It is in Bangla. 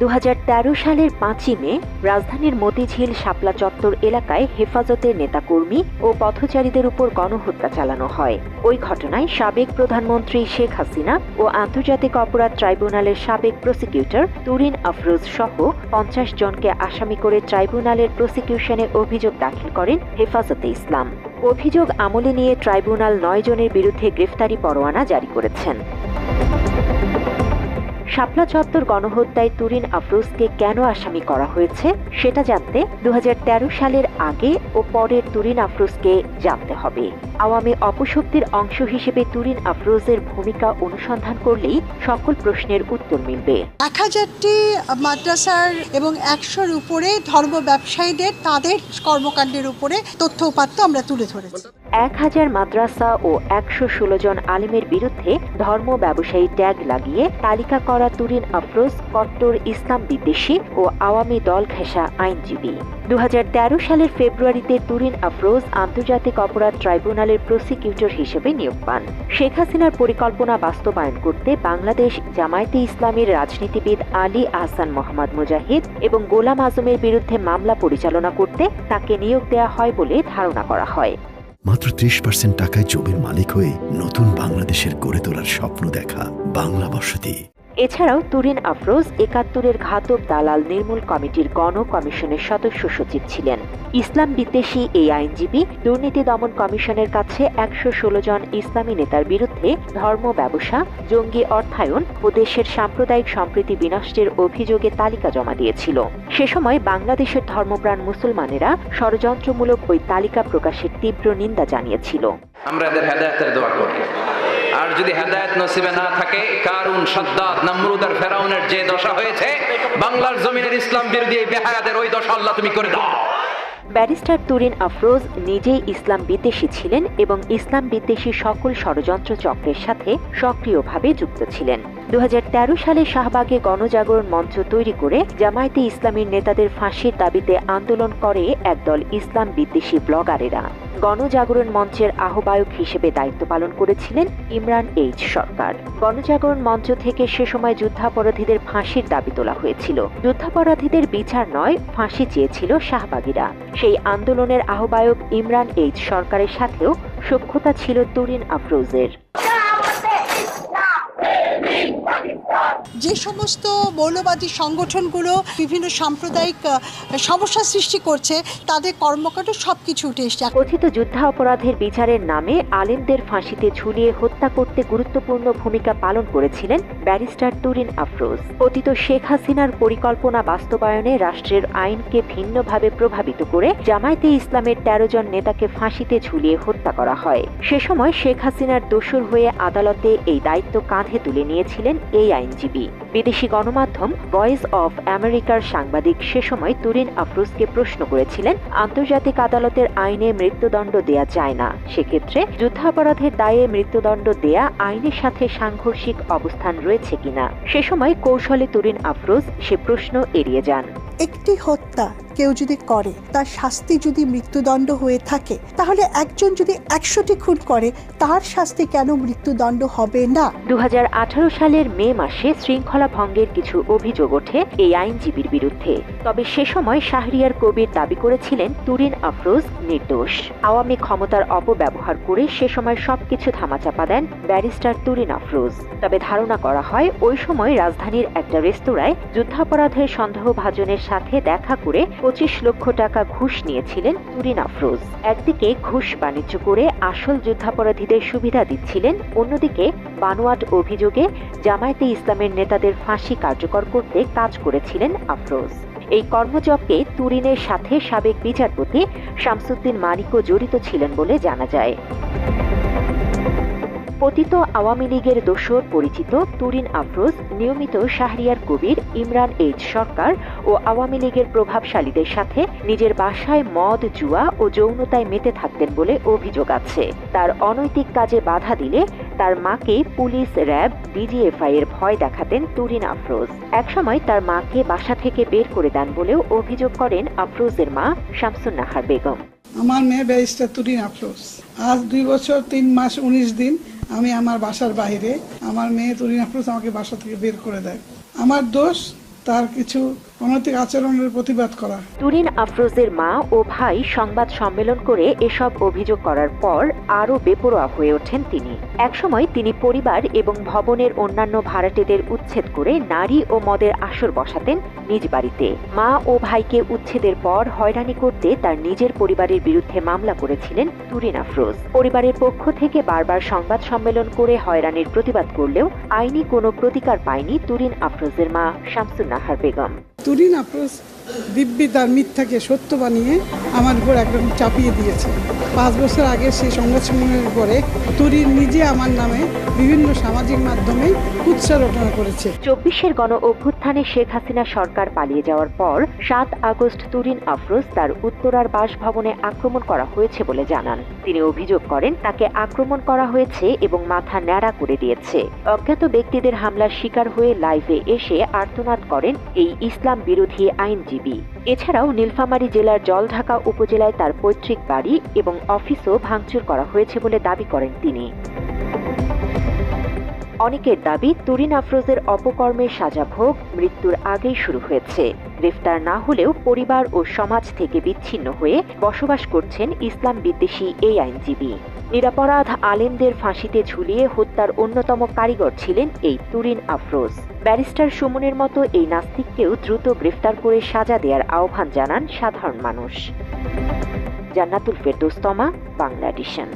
দু হাজার তেরো সালের পাঁচই মে রাজধানীর মতিঝিল শাপলা চত্বর এলাকায় হেফাজতের নেতাকর্মী ও পথচারীদের উপর গণহত্যা চালানো হয়। ওই ঘটনায় সাবেক প্রধানমন্ত্রী শেখ হাসিনা ও আন্তর্জাতিক অপরাধ ট্রাইব্যুনালের সাবেক প্রসিকিউটর তুরিন আফরোজ সহ পঞ্চাশ জনকে আসামি করে ট্রাইব্যুনালের প্রসিকিউশনে অভিযোগ দাখিল করেন হেফাজতে ইসলাম। অভিযোগ আমলে নিয়ে ট্রাইব্যুনাল নয় জনের বিরুদ্ধে গ্রেফতারি পরোয়ানা জারি করেছেন। শাপলা চত্বর গণহত্যায় তুরিন আফরোজকে কেন আসামি করা হয়েছে সেটা জানতে দু সালের আগে ও পরের তুরিন আফরোজকে জানতে হবে। আওয়ামী অপশক্তির অংশ হিসেবে তুরিন আফরোজের ভূমিকা অনুসন্ধান করলেই সকল প্রশ্নের উত্তর মিলবে। এক হাজারটি মাদ্রাসার এবং একশোর উপরে ধর্ম ব্যবসায়ীদের তাদের কর্মকাণ্ডের উপরে তথ্য উপাত্ত আমরা তুলে ধরেছি। এক হাজার মাদ্রাসা ও একশো ষোলো জন আলিমের বিরুদ্ধে ধর্ম ব্যবসায়ী ট্যাগ লাগিয়ে তালিকা করা তুরিন আফরোজ, কট্টর ইসলাম বিদ্বেষী ও আওয়ামী দল ঘেঁষা আইনজীবী। দু সালের ফেব্রুয়ারিতে তুরিন আফরোজ আন্তর্জাতিক অপরাধ ট্রাইব্যুনালের প্রসিকিউটর হিসেবে নিয়োগ পান। শেখ হাসিনার পরিকল্পনা বাস্তবায়ন করতে বাংলাদেশ জামায়াতে ইসলামীর রাজনীতিবিদ আলী আহসান মোহাম্মদ মুজাহিদ এবং গোলাম আজমের বিরুদ্ধে মামলা পরিচালনা করতে তাকে নিয়োগ দেওয়া হয় বলে ধারণা করা হয়। মাত্র ত্রিশ পার্সেন্ট টাকায় জমির মালিক হয়ে নতুন বাংলাদেশের গড়ে তোলার স্বপ্ন দেখা বাংলা বসতি এছাড়াও তুরিন আফরোজ, একাত্তরের ঘাতক দালাল নির্মূল কমিটির গণ কমিশনের সদস্য সচিব ছিলেন। ইসলাম বিদ্বেষী এই আইনজীবী দুর্নীতি দমন কমিশনের কাছে একশো ষোলো জন ইসলামী নেতার বিরুদ্ধে ধর্ম ব্যবসা, জঙ্গি অর্থায়ন ও দেশের সাম্প্রদায়িক সম্প্রীতি বিনষ্টের অভিযোগে তালিকা জমা দিয়েছিল। সে সময় বাংলাদেশের ধর্মপ্রাণ মুসলমানেরা ষড়যন্ত্রমূলক ওই তালিকা প্রকাশের তীব্র নিন্দা জানিয়েছিল। আমরা এদের দোয়া করি। আর যদি হেদায়ত নসিবে না থাকে, কারুন সাদ্দাত নমরুদ আর ফেরাউনের যে দশা হয়েছে, বাংলার জমিনের ইসলাম বিরোধী এই বেহায়াদের ওই দশা আল্লাহ তুমি করে দাও। ব্যারিস্টার তুরিন আফরোজ নিজেই ইসলাম বিদ্বেষী ছিলেন এবং ইসলাম বিদ্বেষী সকল ষড়যন্ত্র চক্রের সাথে সক্রিয়ভাবে যুক্ত ছিলেন। দু হাজার তেরো সালে শাহবাগে গণজাগরণ মঞ্চ তৈরি করে জামায়াতে ইসলামীর নেতাদের ফাঁসির দাবিতে আন্দোলন করে একদল ইসলাম বিদ্বেষী ব্লগারেরা। গণজাগরণ মঞ্চের আহ্বায়ক হিসেবে দায়িত্ব পালন করেছিলেন ইমরান এইচ সরকার। গণজাগরণ মঞ্চ থেকে সে সময় যুদ্ধাপরাধীদের ফাঁসির দাবি তোলা হয়েছিল। যুদ্ধাপরাধীদের বিচার নয়, ফাঁসি চেয়েছিল শাহবাগীরা। সেই আন্দোলনের আহ্বায়ক ইমরান এইচ সরকারের সাথেও সক্ষতা ছিল তরিন আফরোজের। যে সমস্ত মৌলবাদী সংগঠনগুলো বিভিন্ন সাম্প্রদায়িক সমস্যা সৃষ্টি করছে, তাদের কর্মকাণ্ড সব কিছু উঠে এসছে। কথিত যুদ্ধা অপরাধের বিচারের নামে আলেমদের ফাঁসিতে ঝুলিয়ে হত্যা করতে গুরুত্বপূর্ণ ভূমিকা পালন করেছিলেন ব্যারিস্টার তুরিন আফরোজ। অতীত শেখ হাসিনার পরিকল্পনা বাস্তবায়নে রাষ্ট্রের আইনকে ভিন্নভাবে প্রভাবিত করে জামায়াতে ইসলামের তেরো জন নেতাকে ফাঁসিতে ঝুলিয়ে হত্যা করা হয়। সে সময় শেখ হাসিনার দোষর হয়ে আদালতে এই দায়িত্ব কাঁধে তুলে নিয়েছিলেন এই আইনজীবী। বিদেশি গণমাধ্যম ভয়েস অফ আমেরিকার সাংবাদিক সে সময় তুরিন আফরুজকে প্রশ্ন করেছিলেন, আন্তর্জাতিক আদালতের আইনে মৃত্যুদণ্ড দেয়া যায় না। সেক্ষেত্রে যুদ্ধাপরাধের দায়ে মৃত্যুদণ্ড দেয়া আইনের সাথে সাংঘর্ষিক অবস্থান রয়েছে কিনা? সে সময় কৌশলে তুরিন আফরোজ সে প্রশ্ন এড়িয়ে যান। একটি হত্যা কেউ যদি করে, তার শাস্তি যদি মৃত্যুদণ্ড হয়ে থাকে, তাহলে একজন যদি একশোটি খুন করে, তার শাস্তি কেন মৃত্যুদণ্ড হবে না? দু সালের মে মাসে শৃঙ্খলা ভঙ্গের কিছু অভিযোগ ওঠে এই আইনজীবীর বিরুদ্ধে। তবে সে সময় শাহরিয়ার কবির দাবি করেছিলেন তুরিন আফরোজ নির্দোষ। আওয়ামী ক্ষমতার অপব্যবহার করে সে সময় সবকিছু ধামাচাপা দেন ব্যারিস্টার তুরিন আফরোজ। তবে ধারণা করা হয়, ওই সময় রাজধানীর একটা রেস্তোরাঁয় যুদ্ধাপরাধের সন্দেহভাজনের সাথে দেখা করে পঁচিশ লক্ষ টাকা ঘুষ নিয়েছিলেন তুরিন আফরোজ একদিকে ঘুষ বাণিজ্য করে আসল যুদ্ধাপরাধীদের সুবিধা দিচ্ছিলেন, অন্যদিকে বানোয়াট অভিযোগে জামায়াতে ইসলামের নেতাদের ফাঁসি কার্যকর করতে কাজ করেছিলেন আফরোজ। এই কর্মযজ্ঞে তুরিনের সাথে সাবেক বিচারপতি শামসুদ্দিন মানিকও জড়িত ছিলেন বলে জানা যায়। পতিত আওয়ামী লীগের দোসর পরিচিত তুরিন আফরোজ, নিয়মিত শাহরিয়ার কবির, ইমরান এইচ সরকার ও আওয়ামী লীগের প্রভাবশালীদের সাথে নিজের বাসায় মদ, জুয়া ও যৌনতায় মেতে থাকতেন বলে অভিযোগ আছে। তার অনৈতিক কাজে বাধা দিলে তার মাকে পুলিশ, র্যাব, ডিজিএফআই এর ভয় দেখাতেন তুরিন আফরোজ। একসময় তার মাকে বাসা থেকে বের করে দেন বলেও অভিযোগ করেন আফরোজের মা শামসুন নাহার বেগম। আমার মেয়ে ব্যারিস্টার তুরিন আফরোজ। আজ দুই বছর তিন মাস উনিশ দিন আমি আমার বাসার বাইরে, আমার মেয়ে তুরিন আমাকে বাসা থেকে বের করে দেয়। আমার দোষ, তার কিছু অনৈতিক আচরণের প্রতিবাদ করা। তুরিন আফরোজের মা ও ভাই সংবাদ সম্মেলন করে এসব অভিযোগ করার পর আরও বেপরোয়া হয়ে ওঠেন তিনি। একসময় তিনি পরিবার এবং ভবনের অন্যান্য ভাড়াটেদের উচ্ছেদ করে নারী ও মদের আসর বসাতেন নিজ বাড়িতে। মা ও ভাইকে উচ্ছেদের পর হয়রানি করতে তার নিজের পরিবারের বিরুদ্ধে মামলা করেছিলেন তুরিন আফরোজ। পরিবারের পক্ষ থেকে বারবার সংবাদ সম্মেলন করে হয়রানির প্রতিবাদ করলেও আইনি কোনো প্রতিকার পায়নি তুরিন আফরোজের মা শামসুন নাহার বেগম। তুরিন আফরোজ দিব্যি তার মিথ্যাকে সত্য বানিয়ে আমার উপর একদম চাপিয়ে দিয়েছে। পাঁচ বছর আগে সেই সংবাদ সম্মেলনের পরে তুরিন নিজে আমার নামে বিভিন্ন সামাজিক মাধ্যমে কুৎসা রটনা করেছে। চব্বিশের গণ অভ্যুত্থানে শেখ হাসিনা সরকার পালিয়ে যাওয়ার পর সাত আগস্ট তুরিন আফরোজ তার উত্তরার বাসভবনে আক্রমণ করা হয়েছে বলে জানান। তিনি অভিযোগ করেন, তাকে আক্রমণ করা হয়েছে এবং মাথা ন্যাড়া করে দিয়েছে। অজ্ঞাত ব্যক্তিদের হামলার শিকার হয়ে লাইভে এসে আর্তনাদ করেন এই ইসলাম বিরোধী আইনজীবী। এছাড়াও নীলফামারী জেলার জলঢাকা উপজেলায় তার পৈতৃক বাড়ি এবং অফিসও ভাঙচুর করা হয়েছে বলে দাবি করেন তিনি। অনেকের দাবি, তুরিন আফরোজের অপকর্মের সাজা ভোগ মৃত্যুর আগেই শুরু হয়েছে। গ্রেফতার না হলেও পরিবার ও সমাজ থেকে বিচ্ছিন্ন হয়ে বসবাস করছেন ইসলাম বিদ্বেষী এই আইনজীবী। নিরাপরাধ আলেমদের ফাঁসিতে ঝুলিয়ে হত্যার অন্যতম কারিগর ছিলেন এই তুরিন আফরোজ। ব্যারিস্টার সুমনের মতো এই নাস্তিককেও দ্রুত গ্রেফতার করে সাজা দেওয়ার আহ্বান জানান সাধারণ মানুষ। জান্নাতুল ফেরদোস্তমা বাংলা এডিশন